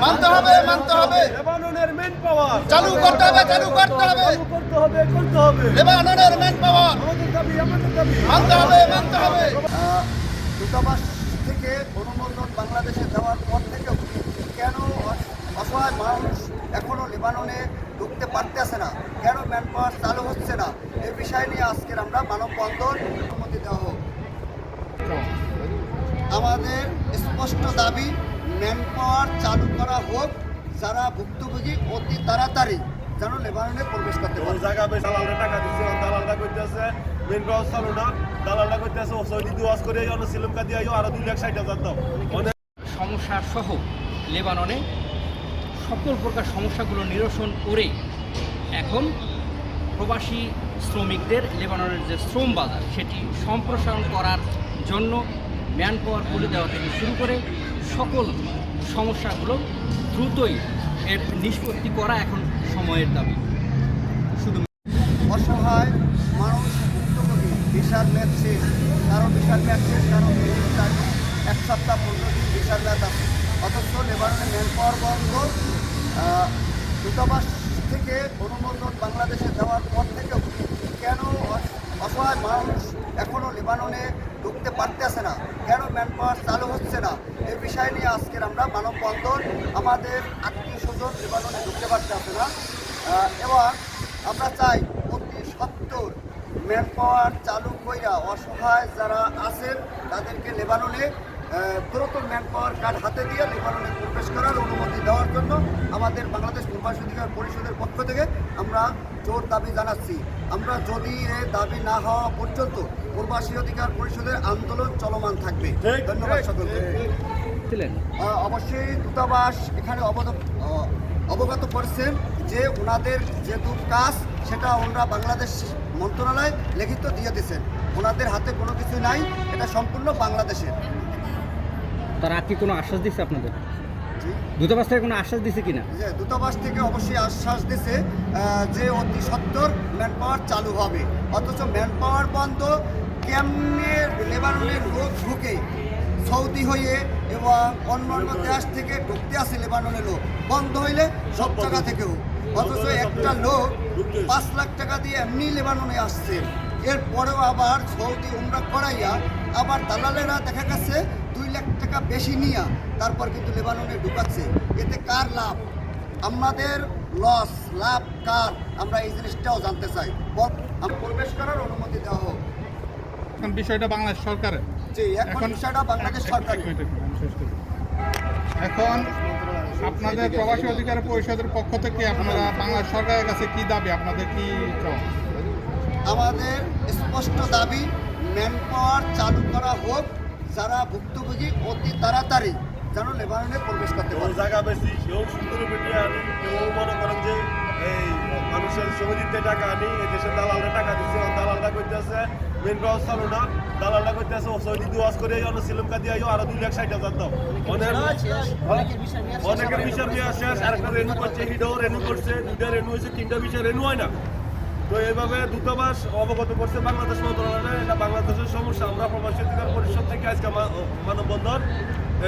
মানতে হবে মানতে হবে। লেবাননের মেন পাওয়ার চালু করতে হবে চালু করতে হবে। করতে হবে করতে হবে। লেবাননের ম্যান পাওয়ার আমাদের দাবি আমাদের দাবি। মানতে হবে মানতে হবে। দূতাবাস থেকে অনুমোদন বাংলাদেশে দেওয়ার পর থেকেও কেন অস- অসহায় মানুষ এখনও লেবাননে ঢুকতে পারতেছে না? কেন ম্যান পাওয়ার চালু হচ্ছে না? এই বিষয় নিয়ে আজকের আমরা মানববন্ধন অনুমতি দেওয়া হোক। আমাদের স্পষ্ট দাবি ম্যান পাওয়ার চালু করা হোক যারা ভুক্তভোগী অতি তাড়াতাড়ি যেন লেবাননে প্রবেশ করতে ওই পারে জায়গা বেশ দালালরা টাকা দিচ্ছে দালালরা করতেছে মেন পাওয়ার চালু না। দালালরা করতেছে সৌদি দুয়াজ করে অন্য সিলমকা দিয়ে আরও দুই লাখ ষাট হাজার দাও। অনেক সমস্যা সহ লেবাননে সকল প্রকার সমস্যাগুলো নিরসন করে এখন প্রবাসী শ্রমিকদের লেবাননের যে শ্রম বাজার সেটি সম্প্রসারণ করার জন্য ম্যান পাওয়ার করে দেওয়া থেকে শুরু করে সকল সমস্যাগুলো দ্রুতই এর নিষ্পত্তি করা এখন সময়ের দাবি। শুধু অসহায় মানুষ বিশাল ম্যাচ শেষ। কারও বিশাল ম্যাচ শেষ, কারও এক সপ্তাহ পনেরো দিন বিশাল ম্যাচ আছে। অথচ লেবাননে ম্যান পাওয়ার বন্ধ দূতাবাস থেকে অনুমোদন বাংলাদেশে দেওয়ার পর থেকেও কেন অসহায় মানুষ এখনও লেবাননে ঢুকতে পারতেছে না। কেন ম্যান পাওয়ার চালু হচ্ছে না? এই বিষয় নিয়ে আজকের আমরা মানববন্ধন আমাদের আত্মীয় স্বজন লেবাননে ঢুকতে পারতেছে না। এবং আমরা চাই অতি সত্তর ম্যান পাওয়ার চালু কইরা অসহায় যারা আছেন, তাদেরকে লেবাননে দ্রুত ম্যান পাওয়ার কার্ড হাতে দিয়ে লেবাননে প্রবেশ করার অনুমতি দেওয়ার জন্য আমাদের বাংলাদেশ প্রবাসী অধিকার পরিষদের পক্ষ থেকে আমরা জোর দাবি জানাচ্ছি। আমরা যদি এ দাবি না হওয়া পর্যন্ত প্রবাসী অধিকার পরিষদের আন্দোলন চলমান থাকবে। ধন্যবাদ সকলকে। অবশ্যই দূতাবাস এখানে অবগত করছেন যে ওনাদের যেহেতু কাজ সেটা ওনারা বাংলাদেশ মন্ত্রণালয় লিখিত দিয়ে দিয়েছেন। ওনাদের হাতে কোনো কিছু নাই এটা সম্পূর্ণ বাংলাদেশের। তারা কি কোনো আশ্বাস দিচ্ছে আপনাদের। দূতাবাস থেকে কোনো আশ্বাস দিচ্ছে কিনা? যে দূতাবাস থেকে অবশ্যই আশ্বাস দিছে যে অতি সত্তর ম্যান পাওয়ার চালু হবে। অথচ ম্যান পাওয়ার বন্ধ কেমনে লেবাননের লোক ঢুকে? সৌদি হয়ে এবং অন্য অন্য দেশ থেকে ঢুকতে আসে লেবাননের লোক। বন্ধ হইলে সব জায়গা থেকেও। অথচ একটা লোক পাঁচ লাখ টাকা দিয়ে এমনি লেবাননে আসছে। এরপরেও আবার সৌদি উমরা করাইয়া আবার দালালেরা দেখা গেছে দুই লাখ টাকা বেশি নিয়ে তারপর কিন্তু লেবাননে ঢুকাচ্ছে। এতে কার লাভ? আমাদের লস লাভ কার? আমরা এই জিনিসটাও জানতে চাই। বল- প্রবেশ করার অনুমতি দেওয়া হোক। এখন বিষয়টা বাংলাদেশ সরকারের। জি এখন বিষয়টা বাংলাদেশ এক- এক- সরকার এক মিনিট, এক মিনিট, আমি শেষ করি। এখন আপনাদের প্রবাসী অধিকার পরিষদের পক্ষ থেকে আপনারা বাংলাদেশ সরকারের কাছে কি দাবি? আপনাদের কি আমাদের স্পষ্ট দাবি ম্যান পাওয়ার চালু করা হোক যারা ভুক্তভোগী অতি তাড়াতাড়ি যেন লেবাননে প্রবেশ করতে পারে। জায়গা বেশি কেউ সুন্দর কেউ মনে করেন যে এই মানুষের সমিতিতে টাকা আনি এই দেশের দালালরা টাকা দিচ্ছে দালালরা করতেছে মেন পাওয়ার চালু না। দালালরা করতেছে সৌদি দুয়াজ করে অন্য সিলমকা দিয়ে আরও দুই লাখ ষাট হাজার দাও। অনেক অনেকের বিষয় নিয়ে শেষ আরেকটা রেনু করছে হিডো রেনু করছে দুইটা রেনু হয়েছে তিনটা বিষয় রেনু হয় না। তো এইভাবে দূতাবাস অবগত করছে বাংলাদেশ মন্ত্রণালয়। এটা বাংলাদেশের সমস্যা। আমরা প্রবাসী অধিকার পরিষদ থেকে আজকে মানববন্ধন,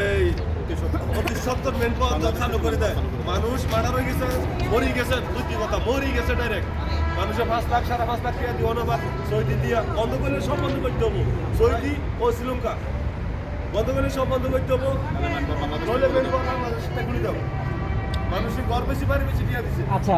এই অতি মেন পাওয়ার চালু করে দেয়। মানুষ মারা হয়ে গেছে, মরি গেছে সত্যি কথা, মরি গেছে ডাইরেক্ট মানুষের পাঁচ লাখ, সাড়ে পাঁচ লাখ টাকা দিব না বা সৌদি দিয়া বন্ধ করলে সব বন্ধ করতে হব। সৌদি ও শ্রীলঙ্কা। বন্ধ করলে সব বন্ধ করতে হব। নইলে মেন পাওয়ার বাংলাদেশ গুলি দাও মানুষের ঘর বেশি, বাড়ি বেশি দিয়ে দিচ্ছে আচ্ছা